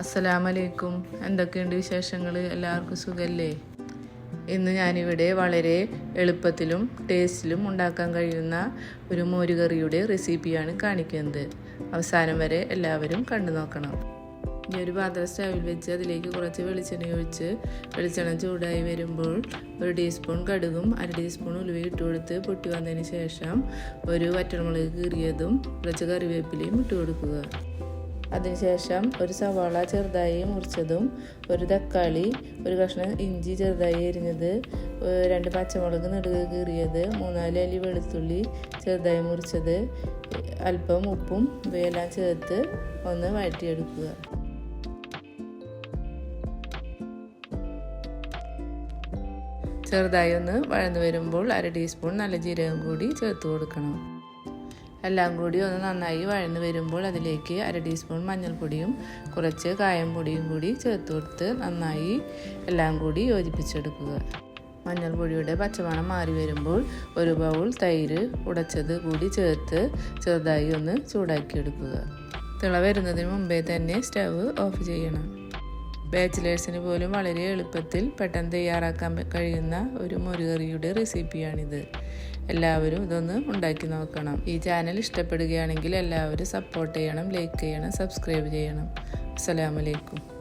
അസ്സലാമലൈക്കും. എന്തൊക്കെയുണ്ട് വിശേഷങ്ങൾ എല്ലാവർക്കും സുഖല്ലേ? ഇന്ന് ഞാനിവിടെ വളരെ എളുപ്പത്തിലും ടേസ്റ്റിലും ഉണ്ടാക്കാൻ കഴിയുന്ന ഒരു മോരുകറിയുടെ റെസിപ്പിയാണ് കാണിക്കുന്നത്. അവസാനം വരെ എല്ലാവരും കണ്ടു നോക്കണം. ഇനി ഒരു പാത്രം സ്റ്റവിൽ വെച്ച് അതിലേക്ക് കുറച്ച് വെളിച്ചെണ്ണ ഒഴിച്ച് വെളിച്ചെണ്ണ ചൂടായി വരുമ്പോൾ ഒരു ടീസ്പൂൺ കടുകും അര ടീസ്പൂൺ ഉലുവ ഇട്ട് കൊടുത്ത് പൊട്ടി വന്നതിന് ശേഷം ഒരു വറ്റൽമുളക് കീറിയതും കുറച്ച് കറിവേപ്പിലയും ഇട്ട് കൊടുക്കുക. അതിനുശേഷം ഒരു സവാള ചെറുതായി മുറിച്ചതും ഒരു തക്കാളി ഒരു കഷ്ണം ഇഞ്ചി ചെറുതായി എരിഞ്ഞത് രണ്ട് പച്ചമുളക് നടുക കീറിയത് മൂന്നാൽ അല്ലി വെളുത്തുള്ളി ചെറുതായി മുറിച്ചത് അല്പം ഉപ്പും ഇവയെല്ലാം ചേർത്ത് ഒന്ന് വഴറ്റിയെടുക്കുക. ചെറുതായി ഒന്ന് വഴന്നു വരുമ്പോൾ അര ടീസ്പൂൺ നല്ല ജീരകം കൂടി ചേർത്ത് കൊടുക്കണം. എല്ലാം കൂടി ഒന്ന് നന്നായി വഴന്ന് വരുമ്പോൾ അതിലേക്ക് അര ടീസ്പൂൺ മഞ്ഞൾപ്പൊടിയും കുറച്ച് കായം പൊടിയും കൂടി ചേർത്ത് കൊടുത്ത് നന്നായി എല്ലാം കൂടി യോജിപ്പിച്ചെടുക്കുക. മഞ്ഞൾപ്പൊടിയുടെ പച്ചമണം മാറി വരുമ്പോൾ ഒരു ബൗൾ തൈര് ഉടച്ചത് കൂടി ചേർത്ത് ചെറുതായി ഒന്ന് ചൂടാക്കിയെടുക്കുക. തിള വരുന്നതിന് മുമ്പേ തന്നെ സ്റ്റവ് ഓഫ് ചെയ്യണം. ബാച്ചിലേഴ്സിന് പോലും വളരെ എളുപ്പത്തിൽ പെട്ടെന്ന് തയ്യാറാക്കാൻ കഴിയുന്ന ഒരു മുരുകറിയുടെ റെസിപ്പിയാണിത്. എല്ലാവരും ഇതൊന്ന് ഉണ്ടാക്കി നോക്കണം. ഈ ചാനൽ ഇഷ്ടപ്പെടുകയാണെങ്കിൽ എല്ലാവരും സപ്പോർട്ട് ചെയ്യണം ലൈക്ക് ചെയ്യണം സബ്സ്ക്രൈബ് ചെയ്യണം. അസ്സലാമലൈക്കും